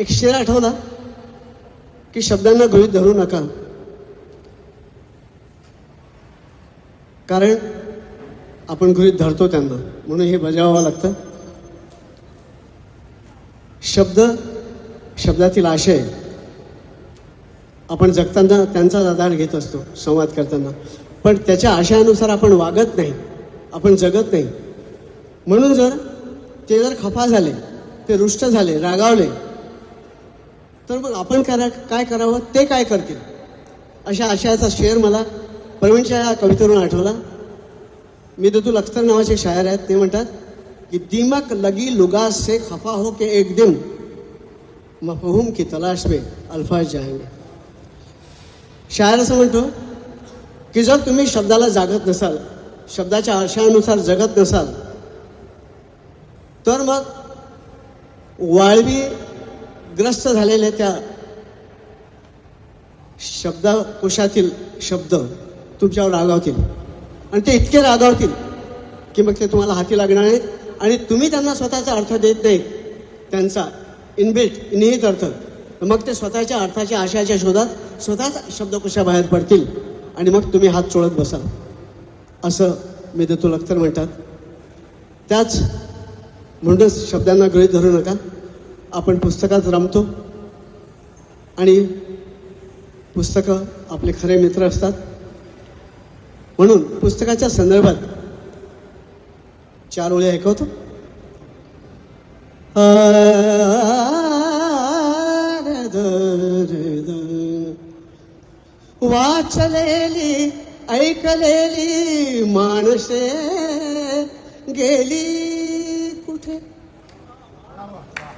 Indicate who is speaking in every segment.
Speaker 1: एक शेर आठवला की शब्दांना गृहित धरू नका. कारण आपण गृहीत धरतो त्यांना. म्हणून हे बजावावं लागतं. शब्द शब्दातील आशय आपण जगताना त्यांचा आधार घेत असतो संवाद करताना. पण त्याच्या आशयानुसार आपण वागत नाही आपण जगत नाही. म्हणून जर ते जर खफा झाले ते रुष्ट झाले रागावले तर मग आपण करा काय करावं ते काय करतील? अशा आशयाचा शेअर मला प्रवीणच्या या कवितेवरून आठवला. मी मिदतुल अख्तर नावाचे शायर आहेत ते म्हणतात की दिमक लगी लुगास से खफा हो के एक दिन मफहूम की तलाश में अल्फाज जाएंगे. शायर असं म्हणतो की जर तुम्ही शब्दाला जागत नसाल शब्दाच्या आशयानुसार जगत नसाल तर मग वाळवी ग्रस्त झालेल्या त्या शब्दकोशातील शब्द तुमच्यावर रागावतील. आणि ते इतके रागावतील की मग ते तुम्हाला हाती लागणार नाहीत आणि तुम्ही त्यांना स्वतःचा अर्थ देत नाही. त्यांचा इनबिल्ट निहित अर्थ. मग ते स्वतःच्या अर्थाच्या आशयाच्या शोधात स्वतःच शब्दकोशाबाहेर पडतील. आणि मग तुम्ही हात चोळत बसाल. असं मेदतुल अख्तर म्हणतात. त्याच म्हणूनच शब्दांना गृहीत धरू नका. आपण पुस्तकात रमतो आणि पुस्तकं आपले खरे मित्र असतात. म्हणून पुस्तकाच्या संदर्भात चार ओळी ऐकवतो. वाचलेली ऐकलेली माणसे गेली कुठे?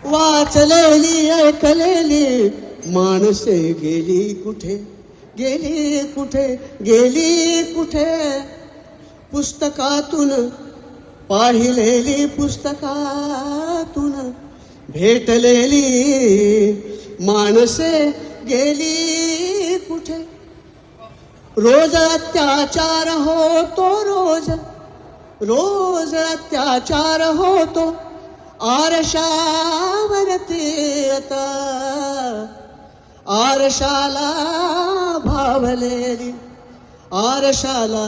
Speaker 1: वाचलेली ऐकलेली माणसे गेली कुठे? गेली कुठे? गेली कुठे? पुस्तकातून पाहिलेली पुस्तकातून भेटलेली माणसे गेली कुठे? रोज अत्याचार होतो रोज. रोज अत्याचार होतो. आरशावरती आता. आरशाला भावलेली आरशाला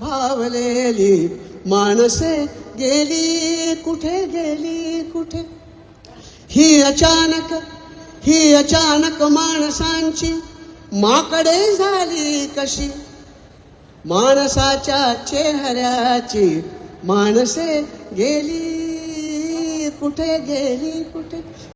Speaker 1: भावलेली माणसे गेली कुठे गेली कुठे? ही अचानक ही अचानक माणसांची माकडे झाली कशी? माणसाच्या चेहऱ्याची माणसे गेली කුටේ ගෙලී කුටේ